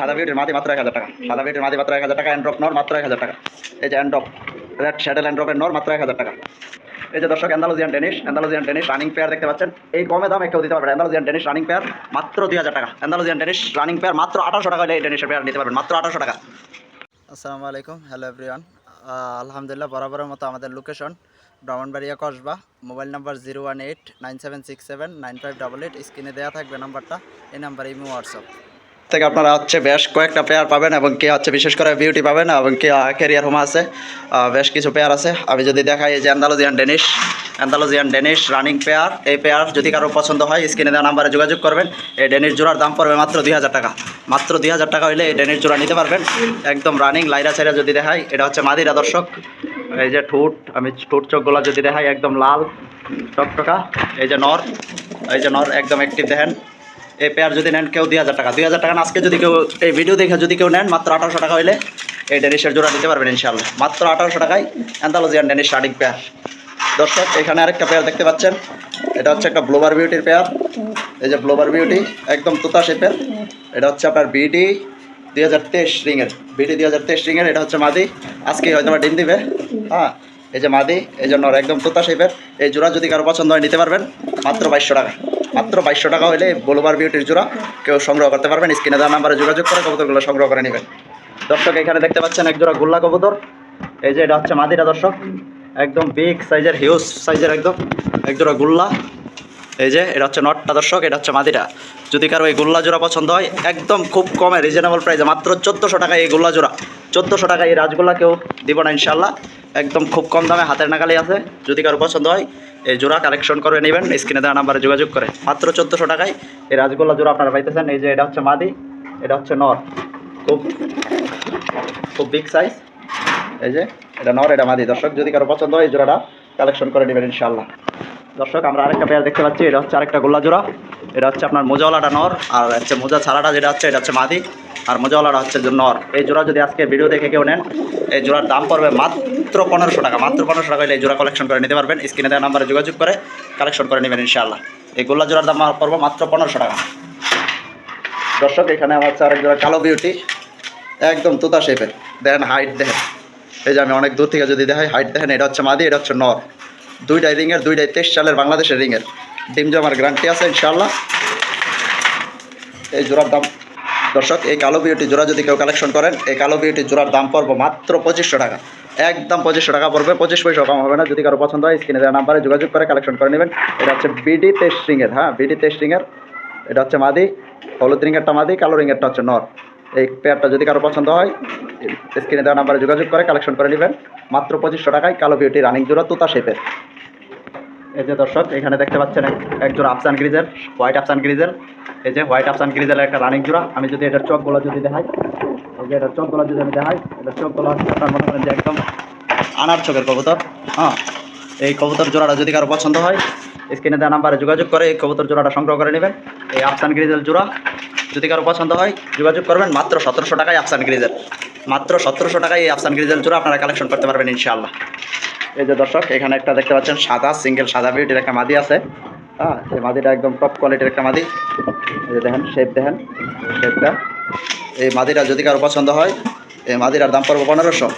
সাদা বিউটির মাটি মাত্র এক হাজার টাকা। সাদা বিউটির মাটি মাত্র এক হাজার টাকা অ্যান্ড্রপ নর মাত্র এক হাজার টাকা। এই যে অ্যান্ড্রপ রেড শ্যাডেল অ্যান্ড্রপের নর মাত্র এক হাজার টাকা। এই যে দর্শক Andalusian tennis Andalusian tennis running pair দেখতে পাচ্ছেন। এই কমে দাম কেউ দিতে পারবে অ্যান্ডালোজিয়ান টেনিস রানিং পেয়ার মাত্র দুই হাজার টাকা। অ্যান্ডালোজিয়ান টেনিস রানিং পেয়ার মাত্র আঠারোশো টাকা এই টেনিসের পেয়ার নিতে পারবেন। মাত্র আঠারোশো টাকা। আসসালামু আলাইকুম। Hello everyone. আলহামদুলিল্লাহ বরাবরের মতো আমাদের location Brahmanbaria Kasba. Mobile number zero one eight nine seven six seven nine five double eight. স্ক্রিনে দেওয়া থাকবে নাম্বারটা। এই নাম্বার ইমো হোয়াটসঅ্যাপ। থেকে আপনারা হচ্ছে বেশ কয়েকটা পেয়ার পাবেন এবং কে হচ্ছে বিশেষ করে বিউটি পাবেন এবং কে ক্যারিয়ার হোম আছে বেশ কিছু পেয়ার আছে। আমি যদি দেখাই যে Andalusian Danish Andalusian Danish running pair এই পেয়ার যদি কারও পছন্দ হয় স্ক্রিনে দেওয়া নাম্বারে যোগাযোগ করবেন। এই ডেনিশ জোড়ার দাম পড়বে মাত্র দুই হাজার টাকা। মাত্র দুই হাজার টাকা হইলে এই ডেনিশ জোড়া নিতে পারবেন। একদম রানিং লাইরা চাইরা যদি দেখাই, এটা হচ্ছে মাদিরা দর্শক। এই যে ঠোঁট, আমি ঠোঁট চোখগুলো যদি দেখাই, একদম লাল, টকটকা। এই যে নর, এই যে নর, একদম অ্যাক্টিভ দেখেন। এই পেয়ার যদি নেন কেউ দুই হাজার টাকা। দুই হাজার টাকা আজকে যদি কেউ এই ভিডিও দেখে যদি কেউ নেন, মাত্র আঠারোশো টাকা হইলে এই ডেনিশের জোড়া দিতে পারবেন ইনশাল্লাহ মাত্র আঠারোশো টাকায় অ্যান্থালোজিয়ান ডেনিশ শার্টিং পেয়ার দর্শক, এখানে আরেকটা পেয়ার দেখতে পাচ্ছেন। এটা হচ্ছে একটা ব্লোবার বিউটির পেয়ার এই যে ব্লোবার বিউটি একদম তুতা শেপের এটা হচ্ছে আপনার বিটি দুই হাজার তেইশ রিংয়ের বিটি দুই হাজার তেইশ রিংয়ের এটা হচ্ছে মাদি। আজকে হয়তো ডিম দিবে। হ্যাঁ এই যে মাদি, এই জন্য একদম তোতা শেপের এই জোড়া যদি কারও পছন্দ হয়, নিতে পারবেন। মাত্র বাইশশো টাকা। মাত্র বাইশশো টাকা হলে বলোবার বিউটির জোড়া। কেউ সংগ্রহ করতে পারবেন, স্ক্রিনে দেওয়া নাম্বারে যোগাযোগ করে কবুতরগুলো সংগ্রহ করে নেবেন। দর্শক, এখানে দেখতে পাচ্ছেন এক জোড়া গোল্লা কবুতর। এই যে এটা হচ্ছে মাদিরা, দর্শক। একদম বিগ সাইজের হিউজ সাইজের একদম এক জোড়া গুল্লা। এই যে এটা হচ্ছে নটটা, দর্শক, এটা হচ্ছে মাদিরা। যদি কারও এই গোল্লা জোড়া পছন্দ হয়, একদম খুব কমে রিজনেবল প্রাইসে মাত্র চোদ্দোশো টাকা এই গোল্লা জোড়া। চোদ্দোশো টাকা এই রাজগোল্লা কেউ দিব না ইনশাল্লাহ একদম খুব কম দামে হাতের নাগালে আছে। যদি কারও পছন্দ হয়, এই জোড়া কালেকশন করে নেবেন। স্ক্রিনে দেওয়া নাম্বারে যোগাযোগ করে। মাত্র চোদ্দোশো টাকায় এই রাজগোল্লা জোড়া আপনারা পাইতেছেন। এই যে এটা হচ্ছে মাদি, এটা হচ্ছে নর। খুব খুব বিগ সাইজ এই যে, এটা নর, এটা মাদি। দর্শক, যদি কারও পছন্দ হয়, এই জোড়াটা কালেকশন করে নেবেন ইনশাল্লাহ দর্শক, আমরা আরেকটা পেয়ার দেখতে পাচ্ছি। এটা হচ্ছে আরেকটা গোল্লা জোড়া। এটা হচ্ছে আপনার মোজাওয়ালাটা নর, আর হচ্ছে মোজা ছাড়াটা যেটা হচ্ছে, এটা হচ্ছে মাদি, আর মোজাওয়ালাটা হচ্ছে নর। এই জোড়া যদি আজকে ভিডিও দেখে কেউ নেন, এই জোড়ার দাম পড়বে মাত্র পনেরোশো টাকা। মাত্র পনেরোশো টাকা এই জোড়া কালেকশন করে নিতে পারবেন। স্ক্রিনে দেওয়া নাম্বারে যোগাযোগ করে কালেকশন করে নেবেন, ইনশাআল্লাহ। এই গোল্লা জোড়ার দাম পড়বে মাত্র পনেরোশো টাকা। দর্শক, এখানে আমার হচ্ছে আরেক জোড়া কালো বিউটি একদম তুতা শেপের দেখেন হাইট দেখেন। এই যে আমি অনেক দূর থেকে যদি দেখাই হাইট দেখেন, এটা হচ্ছে মাদি, এটা হচ্ছে নর। দুইটাই রিংয়ের দুইটাই তেইশ সালের বাংলাদেশের রিংয়ের ডিম জমার গ্যারান্টি আছে ইনশাল্লাহ এই জোড়ার দাম, দর্শক, এই কালো বিউটি জোড়া যদি কেউ কালেকশন করেন, এই কালো বিউটি জোড়ার দাম পড়ব মাত্র পঁচিশশো টাকা। একদম পঁচিশশো টাকা পড়বে, পঁচিশ পয়সা কম হবে না। যদি কারও পছন্দ হয়, স্ক্রিনে দেওয়া নাম্বারে যোগাযোগ করে কালেকশন করে নেবেন। এটা হচ্ছে বিডি রিংয়ের হ্যাঁ বিডি রিংয়ের এটা হচ্ছে মাদি, হলুদ রিংয়েরটা মাদি, কালো রিংয়েরটা হচ্ছে নর। এই পেয়ারটা যদি কারও পছন্দ হয়, স্ক্রিনে দেওয়া নাম্বারে যোগাযোগ করে কালেকশন করে নেবেন। মাত্র পঁচিশশো টাকায় কালো বিউটি রানিং জোড়া তুতা শেপের এই যে দর্শক, এখানে দেখতে পাচ্ছেন এক- জোড়া আফসান গ্রিজের, হোয়াইট আফসান গ্রিজের। এই যে হোয়াইট আফসান গ্রিজের একটা রানিং জোড়া। আমি যদি এটার চোখগুলো যদি দেখাই, এই যে এটার চোখগুলো যদি আমি দেখাই, এটার চোখগুলো আপনার মনে করেন যে একদম আনার চোখের কবুতর। হ্যাঁ এই কবুতর জোড়াটা যদি কারও পছন্দ হয়, স্ক্রিনে দেওয়া নাম্বারে যোগাযোগ করে এই কবুতর জোড়াটা সংগ্রহ করে নেবেন। এই আফসান গ্রিজের জোড়া যদি কারও পছন্দ হয়, যোগাযোগ করবেন। মাত্র সতেরোশো টাকায় আফসান গ্রিজের। মাত্র সতেরোশো টাকায় এই আফসান গ্রিজের জোড়া আপনারা কালেকশন করতে পারবেন ইনশাআল্লাহ। এই যে দর্শক, এখানে একটা দেখতে পাচ্ছেন সাদা, সিঙ্গেল সাদা বিউটির একটা মাদি আছে। হ্যাঁ এই মাদিটা একদম টপ কোয়ালিটির একটা মাদি। এই যে দেখেন শেপ দেখেন শেপটা এই মাদিটা যদি কারও পছন্দ হয়, এই মাদিরার দাম পড়ব পনেরোশো।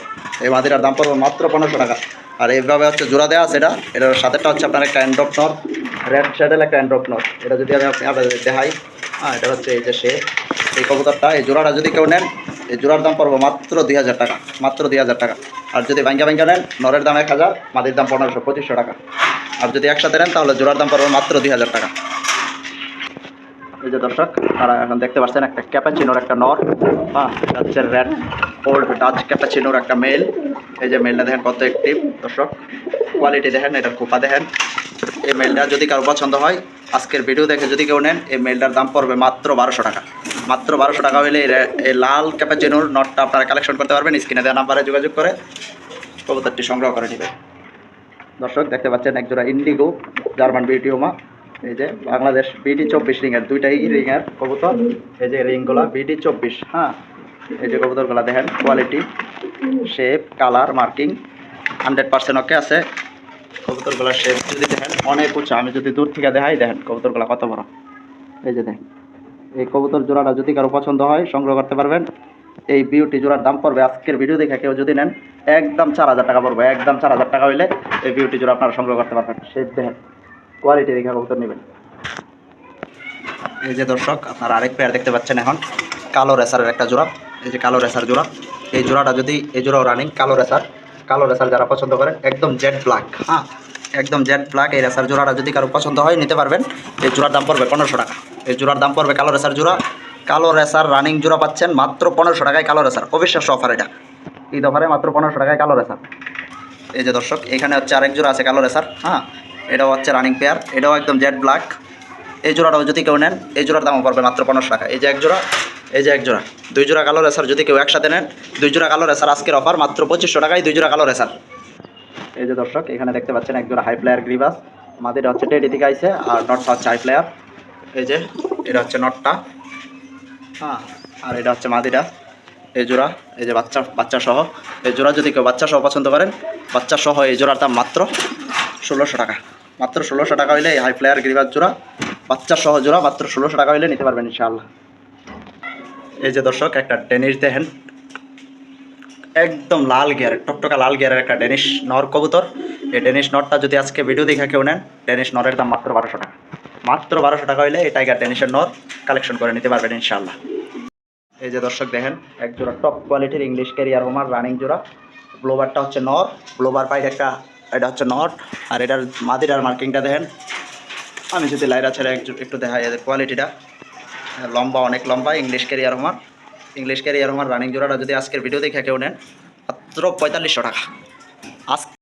এই মাদিরার দাম পড়ব মাত্র পনেরোশো টাকা। আর এইভাবে হচ্ছে জোড়া দেওয়া আছে এটা। এটার সাথেটা হচ্ছে আপনার একটা অ্যান্ড্রপ নট, রেড শ্যাডেল একটা অ্যান্ড্রপ নট। এটা যদি আমি আপনি আপনাদের দেখাই হ্যাঁ এটা হচ্ছে এই যে সে এই কবুতরটা, এই জোড়াটা যদি কেউ নেন এই জোড়ার দাম পড়ব মাত্র দুই হাজার টাকা, মাত্র দুই হাজার টাকা। আর যদি ব্যাঙ্কা ব্যাঙ্কা নেন, নরের দাম এক হাজার, মাদির দাম পনেরোশো পঁচিশশো টাকা। আর যদি একসাথে নেন, তাহলে জোড়ার দাম পড়বে মাত্র দুই হাজার টাকা। এই যে দর্শক, তারা এখন দেখতে পাচ্ছেন একটা ক্যাপাচিনোর একটা নর হ্যাঁ হচ্ছে রেড, ওল্ড ডাচ ক্যাপাচিনোর একটা মেল। এই যে মেলটা দেখেন কত অ্যাক্টিভ দর্শক। কোয়ালিটি দেখেন এটার কোপা দেখেন। এই মেলটা যদি কারও পছন্দ হয়, আজকের ভিডিও দেখে যদি কেউ নেন, এই মেলটার দাম পড়বে মাত্র বারোশো টাকা। মাত্র বারোশো টাকা হলে এই লাল ক্যাপাচিনোর নটটা আপনারা কালেকশন করতে পারবেন, স্ক্রিনে দেওয়া নাম্বারে যোগাযোগ করে কবুতরটি সংগ্রহ করে নেবেন। দর্শক, দেখতে পাচ্ছেন একজোড়া ইন্ডিগো জার্মান বিউটিওমা এই যে বাংলাদেশ বিডি চব্বিশ রিংয়ের, দুইটাই রিংয়ের কবুতর। এই যে রিংগুলা বিডি চব্বিশ হ্যাঁ? এই যে কবুতরগুলা দেখেন quality shape colour marking hundred percent okay আছে। কবুতরগুলার শেপ যদি দেখেন, অনেক উঁচা। আমি যদি দূর থেকে দেখাই, দেখেন কবুতরগুলা কত বড়। এই যে দেখেন। এই কবুতর জোড়াটা যদি কারও পছন্দ হয়, সংগ্রহ করতে পারবেন। এই বিউটি জোড়ার দাম পড়বে আজকের ভিডিও দেখে কেউ যদি নেন, একদম চার হাজার টাকা পড়বে, একদম চার হাজার টাকা হইলে এই বিউটি জোড়া আপনারা সংগ্রহ করতে পারবেন। সেই দেখেন কোয়ালিটি দেখে কবুতর নেবেন। এই যে দর্শক, আপনারা আরেক পেয়ার দেখতে পাচ্ছেন এখন, কালো রেসারের একটা জোড়া। এই যে কালো রেসার জোড়া। এই জোড়াটা যদি, এই জোড়াও রানিং কালো রেসার। কালো রেসার যারা পছন্দ করেন, একদম জেড ব্ল্যাক হ্যাঁ? একদম জেড ব্ল্যাক এই রেসার জোড়াটা যদি কারও পছন্দ হয়, নিতে পারবেন। এই জোড়ার দাম পড়বে পনেরোশো টাকা। এই জোড়ার দাম পড়বে কালো রেসার জোড়া। কালো রেসার রানিং জোড়া পাচ্ছেন মাত্র পনেরোশো টাকায় কালো রেসার। অবিশ্বাস্য অফার এটা। এই দফারে মাত্র পনেরোশো টাকায় কালো রেসার। এই যে দর্শক, এখানে হচ্ছে আরেক জোড়া আছে কালো রেসার হ্যাঁ? এটাও হচ্ছে রানিং পেয়ার এটাও একদম জেড ব্ল্যাক এই জোড়াটাও যদি কেউ নেন, এই জোড়ার দামও পড়বে মাত্র পনেরোশো টাকা। এই যে এক জোড়া, এই যে এক জোড়া। দুই জোড়া কালো রেসার যদি কেউ একসাথে নেন, দুই জোড়া কালো রেসার আজকের অফার মাত্র পঁচিশশো টাকায় দুই জোড়া কালো রেসার। এই যে দর্শক, এখানে দেখতে পাচ্ছেন এক জোড়া হাই প্লেয়ার গ্রিবাস মাদিটা হচ্ছে টেডি থেকে আইছে আর নটটা হচ্ছে হাই প্লেয়ার এই যে, এটা হচ্ছে নটটা হ্যাঁ আর এটা হচ্ছে মাদিটা এই জোড়া, এই যে বাচ্চা বাচ্চা সহ। এই জোড়া যদি কেউ বাচ্চা সহ পছন্দ করেন, বাচ্চা সহ এই জোড়ার দাম মাত্র ষোলোশো টাকা। মাত্র ষোলোশো টাকা হইলে এই হাই প্লেয়ার গ্রিবাস জোড়া, বাচ্চা সহ জোড়া মাত্র ষোলোশো টাকা হইলে নিতে পারবেন ইনশাআল্লাহ। এই যে দর্শক, একটা টেনিস দেখেন। একদম লাল গিয়ার, টকটকা লাল গিয়ারের একটা ডেনিশ নর কবুতর। এই ডেনিশ নরটা যদি আজকে ভিডিও দেখে কেউ নেন ডেনিশ নরের দাম মাত্র বারোশো টাকা। মাত্র বারোশো টাকা হইলে এই টাইগার ডেনিশের নর কালেকশন করে নিতে পারবেন ইনশাআল্লাহ। এই যে দর্শক দেখেন এক জোড়া টপ কোয়ালিটির ইংলিশ ক্যারিয়ার হোমার রানিং জোড়া। ব্লোবারটা হচ্ছে নর ব্লোবার পাইড একটা, এটা হচ্ছে নট আর এটার মাদিরার মার্কিংটা দেখেন। আমি যদি লাইরা ছেড়ে একটু দেখাই এদের কোয়ালিটিটা লম্বা, অনেক লম্বা English carrier homer English carrier আমার রানিং জোড়াটা যদি আজকের ভিডিও দেখে কেউ নেন, মাত্র পঁয়তাল্লিশশো টাকা। আজ